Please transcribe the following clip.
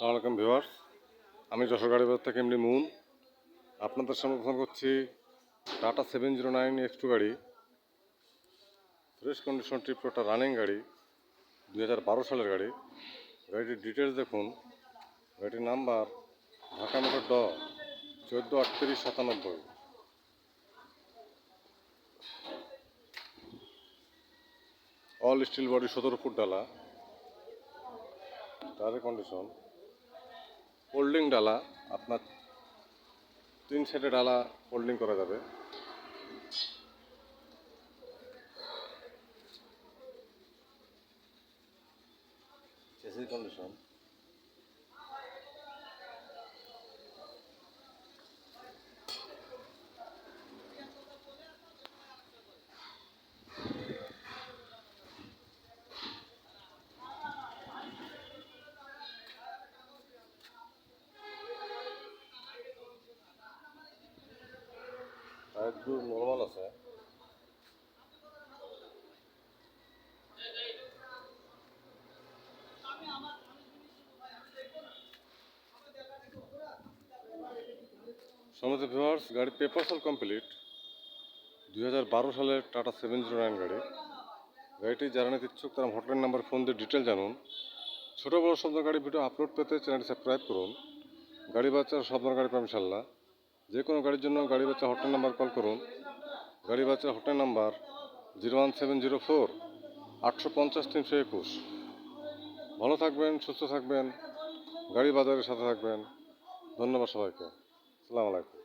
সালাম আলাইকুম ভিউয়ার্স। আমি যশোর গাড়ি বাজার থেকে এমনি মুন। আপনাদের সামনে ফোন করছি Tata seven zero nine X two গাড়ি। ফ্রেশ কন্ডিশন ট্রিপটা রানিং গাড়ি, দুই হাজার বারো সালের গাড়ি। গাড়িটির ডিটেলস দেখুন। গাড়িটির নাম্বার ঢাকা মোটর ড, চোদ্দ আটত্রিশ সাতানব্বই। অল স্টিল বডি সতেরো ফুট ডালা। টায়ারের কন্ডিশন ফোল্ডিং ডালা আপনার তিন সাইডে ডালা ফোল্ডিং করা যাবে। কন্ডিশন টায়ারগুলো নর্মাল আছে। সমস্ত ভিউয়ার্স গাড়ি পেপার সল কমপ্লিট দুই হাজার বারো সালের টাটা সেভেন জিরো নাইন গাড়ি। গাড়িটি যারা ইচ্ছুক, তারা হটলাইন নাম্বার ফোন দিয়ে ডিটেল জানুন। ছোটো বড় শব্দ গাড়ি ভিডিও আপলোড পেতে চ্যানেলটি সাবস্ক্রাইব করুন। গাড়ি বাচ্চার শব্দ গাড়ি পাবেন ইনশাল্লাহ। যে কোনো গাড়ির জন্য গাড়ি বাচ্চা হটলাইন নাম্বার কল করুন। গাড়ি বাচ্চা hotline number zero one seven zero four আটশো পঞ্চাশ তিনশো একুশ। ভালো থাকবেন, সুস্থ থাকবেন, গাড়ি বাজারের সাথে থাকবেন। ধন্যবাদ সবাইকে। আসসালামু আলাইকুম।